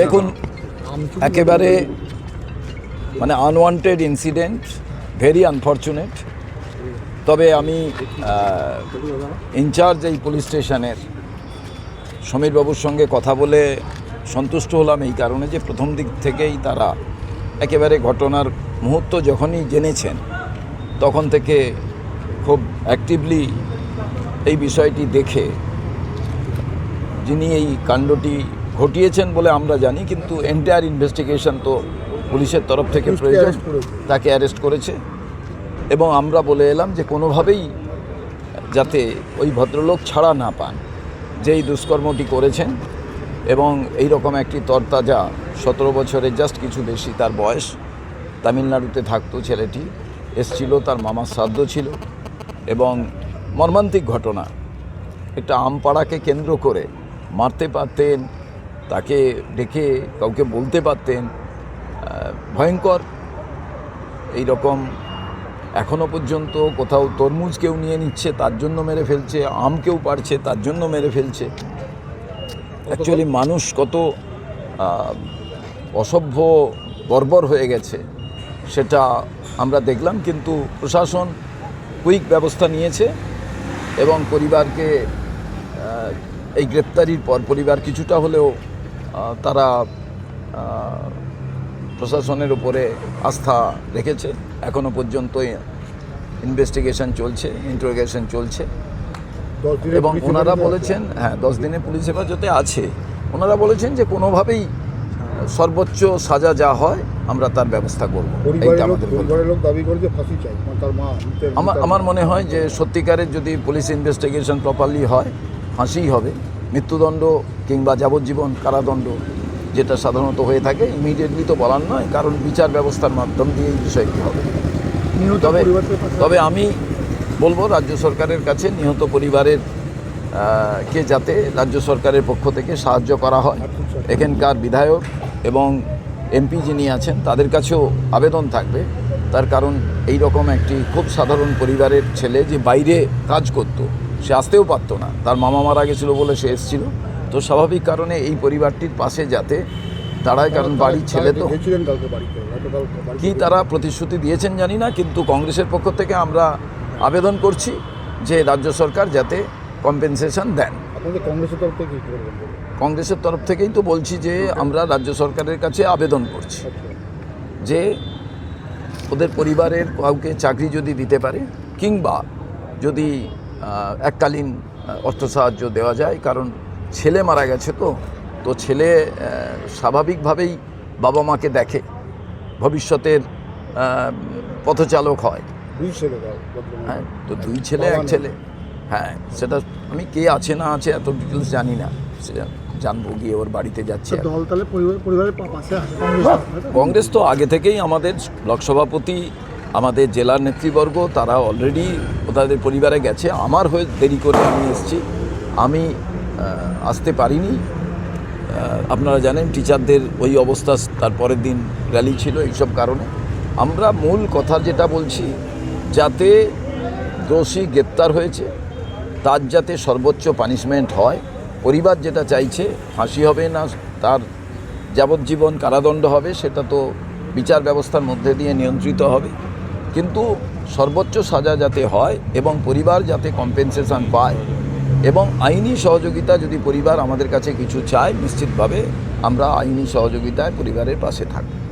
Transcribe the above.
দেখুন একেবারে মানে আনওয়ান্টেড ইনসিডেন্ট ভেরি আনফর্চুনেট তবে আমি ইনচার্জ এই পুলিশ স্টেশনের সমীরবাবুর সঙ্গে কথা বলে সন্তুষ্ট হলাম এই কারণে যে প্রথম দিক থেকেই তারা একেবারে ঘটনার মুহূর্ত যখনই জেনেছেন তখন থেকে খুব অ্যাক্টিভলি এই বিষয়টি দেখে যিনি এই কাণ্ডটি ঘটিয়েছেন বলে আমরা জানি কিন্তু এন্টায়ার ইনভেস্টিগেশন তো পুলিশের তরফ থেকে প্রয়োজন। তাকে অ্যারেস্ট করেছে। এবং আমরা বলে এলাম যে কোনোভাবেই যাতে ওই ভদ্রলোক ছাড়া না পান যেই দুষ্কর্মটি করেছেন এবং এই রকম একটি তরতাজা সতেরো বছরের জাস্ট কিছু বেশি তার বয়স তামিলনাড়ুতে থাকতো ছেলেটি এসছিল তার মামার শ্রাদ্ধ ছিল এবং মর্মান্তিক ঘটনা। একটা আমপাড়াকে কেন্দ্র করে মারতে পারতেন তাকে ডেকে কাউকে বলতে পারতেন ভয়ঙ্কর। এই রকম এখনও পর্যন্ত কোথাও তরমুজ কেউ নিয়ে নিচ্ছে, তার জন্য মেরে ফেলছে, আম কেউ পারছে, তার জন্য মেরে ফেলছে। অ্যাকচুয়ালি মানুষ কত অসভ্য, বর্বর হয়ে গেছে, সেটা আমরা দেখলাম, কিন্তু প্রশাসন কুইক ব্যবস্থা নিয়েছে এবং পরিবারকে এই গ্রেপ্তারির পর পরিবার কিছুটা হলেও তারা প্রশাসনের উপরে আস্থা রেখেছে। এখনও পর্যন্ত ইনভেস্টিগেশন চলছে ইন্টারোগেশন চলছে। এবং ওনারা বলেছেন হ্যাঁ দশ দিনে পুলিশ হেফাজতে আছে। ওনারা বলেছেন যে কোনোভাবেই সর্বোচ্চ সাজা যা হয় আমরা তার ব্যবস্থা করব। আমার মনে হয় যে সত্যিকারের যদি পুলিশ ইনভেস্টিগেশন প্রপারলি হয় ফাঁসিই হবে। মৃত্যুদণ্ড কিংবা যাবজ্জীবন কারাদণ্ড যেটা সাধারণত হয়ে থাকে ইমিডিয়েটলি তো বলার নয় কারণ বিচার ব্যবস্থার মাধ্যম দিয়ে এই বিষয়টি হবে। তবে তবে আমি বলব রাজ্য সরকারের কাছে নিহত পরিবারের কে যাতে রাজ্য সরকারের পক্ষ থেকে সাহায্য করা হয়। এখানকার বিধায়ক এবং এমপি যিনি আছেন তাদের কাছেও আবেদন থাকবে। তার কারণ এই রকম একটি খুব সাধারণ পরিবারের ছেলে যে বাইরে কাজ করতো সে আসতেও পারতো না। তার মামা মারা গেছিল বলে সে এসেছিল। তো স্বাভাবিক কারণে এই পরিবারটির পাশে যাতে দাঁড়ায় কারণ বাড়ির ছেলে তো কি তারা প্রতিশ্রুতি দিয়েছেন জানি না কিন্তু কংগ্রেসের পক্ষ থেকে আমরা আবেদন করছি যে রাজ্য সরকার যাতে কম্পেনসেশন দেন। কংগ্রেসের তরফ থেকে কংগ্রেসের তরফ থেকেই তো বলছি যে আমরা রাজ্য সরকারের কাছে আবেদন করছি। আচ্ছা। যে ওদের পরিবারের কাউকে চাকরি যদি দিতে পারে কিংবা যদি এককালীন অর্থ সাহায্য দেওয়া যায় কারণ ছেলে মারা গেছে তো। তো ছেলে স্বাভাবিকভাবেই বাবা মাকে দেখে ভবিষ্যতের পথচালক হয়। দুই ছেলে হ্যাঁ তো দুই ছেলে এক ছেলে। হ্যাঁ সেটা আমি কে আছে না আছে এত ডিটেলস জানি না। সেটা জানব গিয়ে ওর বাড়িতে যাচ্ছে। কংগ্রেস তো? কংগ্রেস তো আগে থেকেই আমাদের ব্লক সভাপতি আমাদের জেলার নেতৃবর্গ, তারা অলরেডি তাদের পরিবারে গেছে। আমার হয়ে দেরি করে আমি এসেছি। আমি আসতে পারিনি। আপনারা জানেন টিচারদের ওই অবস্থা তারপরের দিন র্যালি ছিল এইসব কারণে। আমরা মূল কথা যেটা বলছি, যাতে দোষী গ্রেপ্তার হয়েছে, তার যাতে সর্বোচ্চ পানিশমেন্ট হয়। পরিবার যেটা চাইছে, ফাঁসি হবে না, তার যাবজ্জীবন কারাদণ্ড হবে, সেটা তো বিচার ব্যবস্থার মধ্যে দিয়ে নিয়ন্ত্রিত হবে। কিন্তু সর্বোচ্চ সাজা যাতে হয় এবং পরিবার যাতে কম্পেনসেশন পায় এবং আইনি সহযোগিতা যদি পরিবার আমাদের কাছে কিছু চায়, নিশ্চিতভাবে আমরা আইনি সহযোগিতায় পরিবারের পাশে থাকব।